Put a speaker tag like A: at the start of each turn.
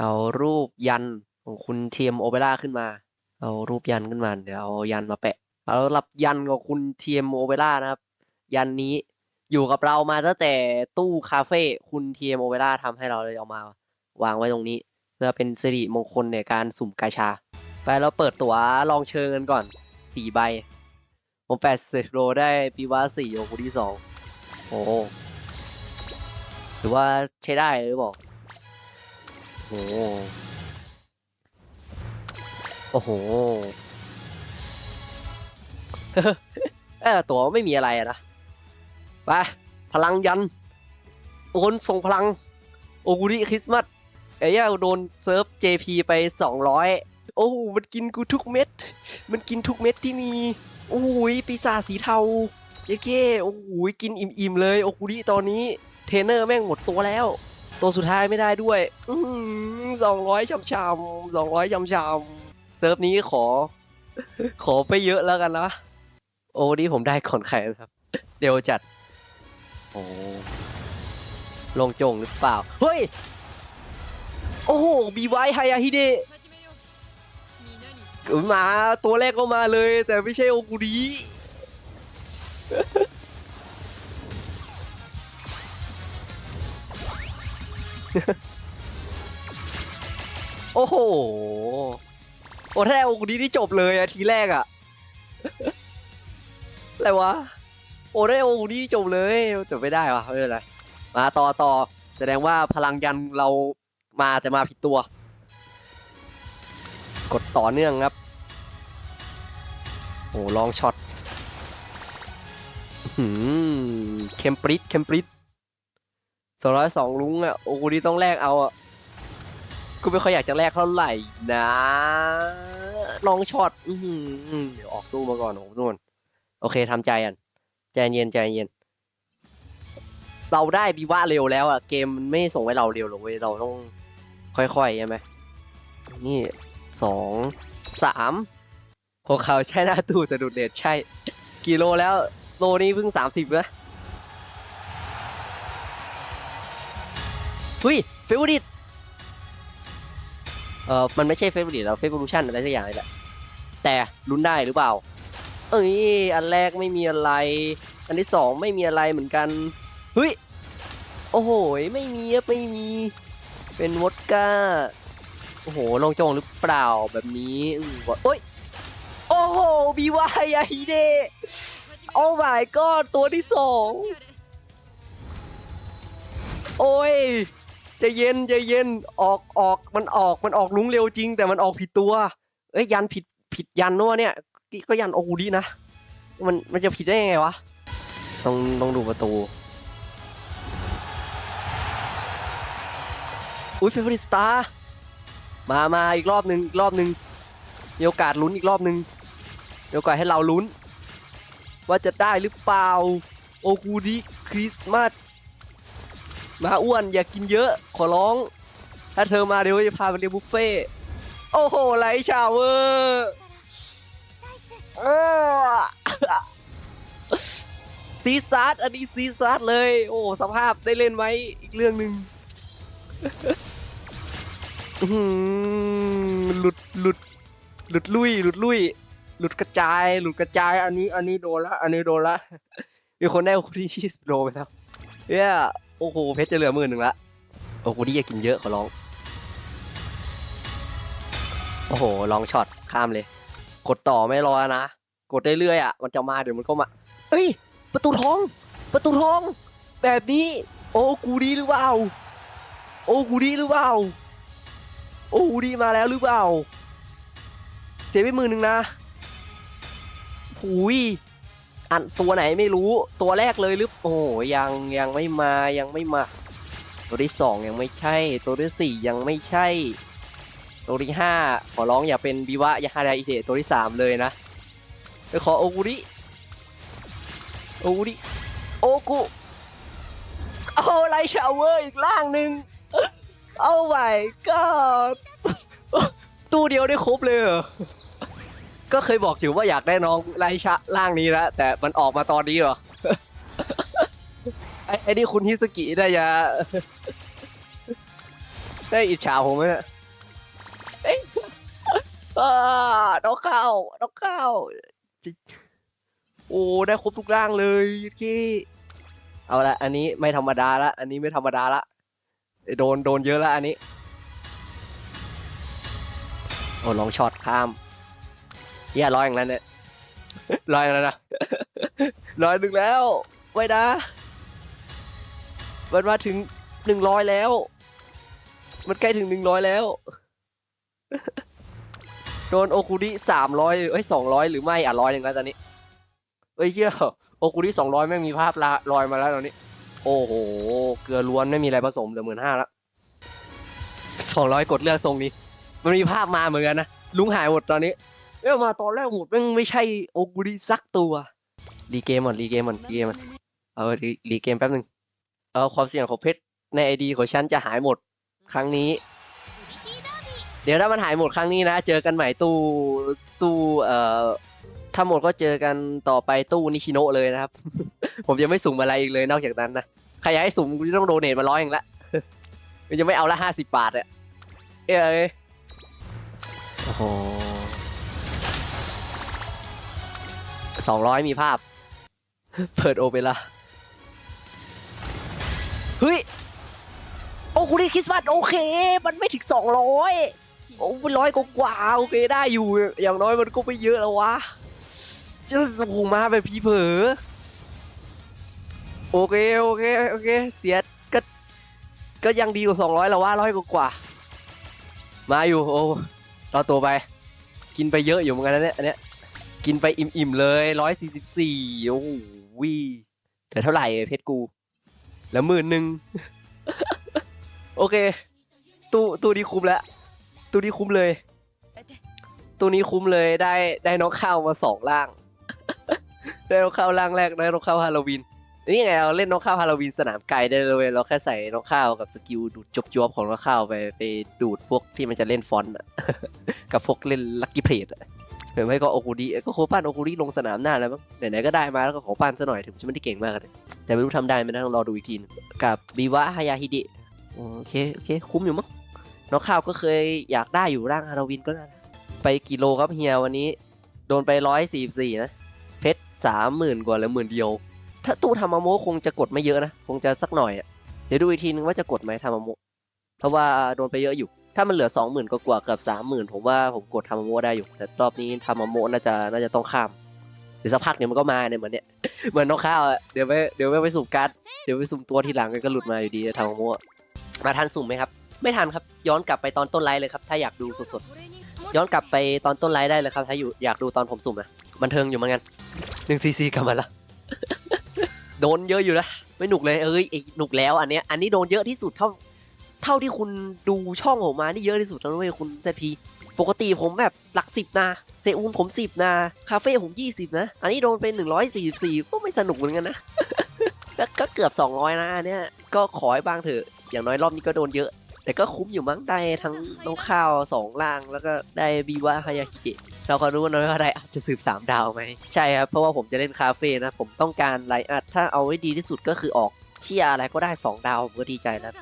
A: เอารูปยันของคุณเทียมโอเปร่าขึ้นมา เอารูปยันขึ้นมา เดี๋ยวเอายันมาแปะเอาสำหรับยันของคุณเทียมโอเปร่านะครับ ยันนี้อยู่กับเรามาตั้งแต่ตู้คาเฟ่คุณเทียมโอเปร่าทำให้เราเลยเอามาวางไว้ตรงนี้ เพื่อเป็นสิริมงคลในการสุ่มกาชา ไปเราเปิดตั๋วลองเชิญกันก่อนสี่ใบ ผมแปดสิบโลได้ปีว่าสี่โยกุที่สองโอ้หรือว่าใช้ได้หรือเปล่า โอ้โอ้โห เออตัวไม่มีอะไรอะนะ ไป พลังยัน โอนส่งพลัง โอกุริคริสต์มาสไอ้ย่าโดนเซิร์ฟ JP ไป200โอ้โหมันกินกูทุกเม็ด มันกินทุกเม็ดที่มี โอ้ยปีศาจสีเทาเจ๊เก้โอ้โหกินอิ่มๆเลย โอกุริตอนนี้ เทรนเนอร์แม่งหมดตัวแล้ว ตัวสุดท้ายไม่ได้ด้วยสองร้อยช่ำๆสองร้อยช่ำๆเซิร์ฟนี้ขอ ขอไปเยอะแล้วกันนะ โอ้นี้ผมได้ขอนใครครับ เดี๋ยวจัด โอ้ลงจงหรือเปล่า เฮ้ย โอ้โหบีไวไฮอาฮิเดะมาตัวแรกก็มาเลย แต่ไม่ใช่โอกุดี โอ้โห โอ้ถ้าได้โอกุริที่จบเลยอะทีแรกอะอะไรวะ โอ้ได้โอกุริที่จบเลยแต่ไม่ได้วะไม่เป็นไร มาต่อต่อแสดงว่าพลังยันเรามาแต่มาผิดตัว กดต่อเนื่องครับ โอ้ลองช็อตอื้มปริดเคมปริด สองร้อยสองลุงอะ โอ้กูนี่ต้องแลกเอาอะ กูไม่ค่อยอยากจะแลกเท่าไหร่นะ ลองช็อตอื้อหือเดี๋ยวออกตู้มาก่อนโอ้โหนู่นโอเคทำใจอะใจเย็นใจเย็น เราได้บีว่าเร็วแล้วอะ เกมมันไม่ส่งให้เราเร็วหรอกเว้ย เราต้องค่อยๆใช่ไหมนี่สองสามพวกเขาใช่หน้าตู้แต่ดูดเด็ดใช่กี่โลแล้วโลนี้เพิ่งสามสิบนะ หุ้ยเฟเวอร์ดิตเออมันไม่ใช่เฟเวอร์ดิตเราเฟเวอร์ลูชันอะไรสักอย่างเลยแหละแต่ลุ้นได้หรือเปล่า เอ้ยอันแรกไม่มีอะไร อันที่สองไม่มีอะไรเหมือนกันเฮ้ยโอ้โหไม่มีไม่มี เป็นวอดก้าโอ้โหลองจองหรือเปล่าแบบนี้โอ้ยโอ้โหบีวายาฮิเดโอ้ my god ตัวที่สองโอ้ย ใจะเย็นใจะเย็นออกออกมันออกมันออกลุงเร็วจริง แต่มันออกผิดตัวเอ้ยยันผิดผิดยันนัวเนี่ยก็ยันโอกูดีนะมันมันจะผิดได้ยังไงวะต้องต้องดูประตูอุ้ยเฟเวอริสตาร์มามาอีกรอบหนึ่งอีกรอบหนึ่งมีโอกาสลุ้นอีกรอบหนึ่งมีโอกาสให้เราลุ้น ว่าจะได้หรือเปล่าโอกูดิคริสต์มาส มาอ้วนอย่ากินเยอะขอร้อง ถ้าเธอมาเดี๋ยวจะพาไปเลี้ยงบุฟเฟ่โอ้โหไลท์ชาวเวอร์ซีซัดอันนี้ซีซัดเลย โอ้สภาพได้เล่นไหมอีกเรื่องหนึ่งหลุดหลุดหลุดลุยหลุดลุยหลุดกระจาย หลุดกระจาย อันนี้ อันนี้โดนละ อันนี้โดนละ มีคนได้คนที่ยี่สิบโลไปแล้วเนี่ย โอ้โหเพชรจะเหลือหมื่นหนึ่งละโอ้โหนี่อย่ากินเยอะขอร้อง โอ้โหลองช็อตข้ามเลย กดต่อไม่รอนะ กดได้เรื่อยอะ มันจะมาเดี๋ยวมันก็มา เอ้ย ประตูทอง ประตูทอง แบบนี้ โอ้กูดีหรือเปล่า โอ้กูดีหรือเปล่า โอ้กูดีมาแล้วหรือเปล่า เสียไปหมื่นหนึ่งนะหุย อันตัวไหนไม่รู้ตัวแรกเลยหรือโอ้ยังยังไม่มายังไม่มา ตัวที่สองยังไม่ใช่ ตัวที่สี่ยังไม่ใช่ ตัวที่ห้าขอร้องอย่าเป็นบิวะยาฮาราอิเดะตัวที่สามเลยนะไปขอโอกุริโอกุริโอกุโอ้ไลท์ชาวเวอร์อีกล่างหนึ่งโอ้ my god ตู้เดียวได้ครบเลยเหรอ ก็เคยบอกอยู่ว่าอยากได้น้องไลชะร่างนี้แล้วแต่มันออกมาตอนนี้เหรอไอ้ไอ้นี่คุณฮิสกิได้ยาได้อิจฉาผมไหมเนี่ยเอ้ยอ่าน้องข้าวน้องข้าวโอ้ได้ครบทุกร่างเลยพี่เอาละอันนี้ไม่ธรรมดาละอันนี้ไม่ธรรมดาละโดนโดนเยอะละอันนี้โอ้ลองช็อตข้าม เหี้ย่ร้อยอย่างนั้นเนี่ยร้อยอย่างนั้นนะร้อยหนึ่งแล้วไว้นะมันมาถึงหนึ่งร้อยแล้ว มันใกล้ถึงหนึ่งร้อยแล้วโดนโอคุริสามร้อยเอ้ยสองร้อยหรือไม่อะร้อยหนึ่งแล้วตอนนี้เอ้ยเชี่ยโอคุริสองร้อยไม่งมีภาพละลอยมาแล้วตอนนี้ โอ้โห เกลือล้วนไม่มีอะไรผสมเหลือหมื่นห้าแล้วสองร้อยกดเลือกทรงนี้ มันมีภาพมาเหมือนกันนะลุงหายหมดตอนนี้ เอ้ยมาตอนแรกหมดแม่งไม่ใช่โอกุริสักตัวรีเกมหมดรีเกมหมดรีเกมหมดเออรีรีเกมแป๊บหนึ่งเออความเสี่ยงของเพชรในไอดีของฉันจะหายหมดครั้งนี้ เดี๋ยวถ้ามันหายหมดครั้งนี้นะ เจอกันใหม่ตู้ตู้เอ่อถ้าหมดก็เจอกันต่อไปตู้นิชิโนะเลยนะครับ ผมยังไม่สุ่มอะไรอีกเลยนอกจากนั้นนะใครอยากให้สุ่มกูต้องโดเนทมาร้อยเองละมันจะไม่เอาละห้าสิบบาทอะเอ้ยเอ้ยโอ้โห สองร้อยมีภาพ เปิดโอเปร่าเฮ้ย โอ้คุณนี่คริสต์มาสโอเค มันไม่ถึงสองร้อยโอ้เป็นร้อยกว่าโอเคได้อยู่ อย่างน้อยมันก็ไม่เยอะแล้ววะจะสูงมาแบบพีเผลอโอเคโอเคโอเค เสียก็ก็ยังดีกว่าสองร้อยแล้วว่าร้อยกว่า มาอยู่โอ้เราตัวไป กินไปเยอะอยู่เหมือนกันนะเนี่ยอันเนี้ย กินไปอิ่มๆเลยร้อยสี่สิบสี่โอ้โหวิเดี๋ยวเท่าไหร่เพชรกู แล้วหมื่นหนึ่งโอเค ตู้ตู้นี้คุ้มแล้วตู้นี้คุ้มเลยตู้นี้คุ้มเลยได้ได้น้องข้าวมาสองล่าง ได้น้องข้าวล่างแรกได้น้องข้าวฮาโลวีนนี่ไงเราเล่นน้องข้าวฮาโลวีนสนามไกลได้เลยเราแค่ใส่น้องข้าวกับสกิลดูดจบจวบๆของน้องข้าวไปไปดูดพวกที่มันจะเล่นฟอนต์กับพวกเล่นลักกี้เพลทอะห รือไม่ก็โอคุริก็โคปั้นโอคุริลงสนามหน้าแล้วมั้งไหนๆก็ได้มาแล้วก็ขอปั้นซะหน่อยถึงจะไม่ได้เก่งมากแต่ไม่รู้ทำได้ไหมนะต้องรอดูอีกทีกับบีวะฮายาฮิดะโอเคโอเคคุ้มอยู่มั้งน้องข้าวก็เคยอยากได้อยู่ร่างฮาโลวีนก็ได้ไปกิโลครับเฮียวันนี้ โดนไปร้อยสี่สี่นะเพชรสามหมื่นกว่าแล้วหมื่นเดียว ถ้าตู้ทามาโมคงจะกดไม่เยอะนะ คงจะสักหน่อยอะเดี๋ยวดูอีกทีนึงว่าจะกดไหมทามาโมเพราะว่าโดนไปเยอะอยู่ ถ้ามันเหลือสองหมื่นกว่าเกือบสามหมื่นผมว่าผมกดทามาโมได้อยู่ แต่รอบนี้ทามาโมน่าจะน่าจะต้องข้ามเดี๋ยวสักพักเนี่ยมันก็มาเนี่ยเหมือนเนี่ยเหมือนน้องข้าวอะเดี๋ยวไปเดี๋ยวไปไปสุ่มการ์ดเดี๋ยวไปสุ่มตัวทีหลังก็หลุดมาอยู่ดีทามาโมมาทันสุ่มไหมครับ ไม่ทันครับย้อนกลับไปตอนต้นไลฟ์เลยครับ ถ้าอยากดูสดๆย้อนกลับไปตอนต้นไลฟ์ได้เลยครับ ถ้าอยู่อยากดูตอนผมสุ่มนะบันเทิงอยู่เหมือนกันหนึ่งซีซีกลับมาละโดนเยอะอยู่นะไม่หนุกเลยเอ้ยหนุกแล้วอันเนี้ยอันนี้โดนเยอะที่สุดเท่า เท่าที่คุณดูช่องผมมานี่เยอะที่สุดแล้วเว้ยคุณเซพีปกติผมแบบหลักสิบนะเซอูนผมสิบนะคาเฟ่ผมยี่สิบนะ อันนี้โดนไปหนึ่งร้อยสี่สี่ก็ไม่สนุกเหมือนกันนะก็ก็เกือบสองร้อยนะเนี้ยก็ขอให้บ้างเถอะ อย่างน้อยรอบนี้ก็โดนเยอะ แต่ก็คุ้มอยู่มั้งได้ทั้งน้องข้าวสองล่างแล้วก็ได้บีวะฮายาฮิเกะเราก็รู้ว่าน้อยว่าได้อาจจะสืบสามดาวไหมใช่ครับเพราะว่าผมจะเล่นคาเฟ่นะผมต้องการไลอัดถ้าเอาไว้ดีที่สุดก็คือออกเชียอะไรก็ได้สองดาวผมก็ดีใจแล้ว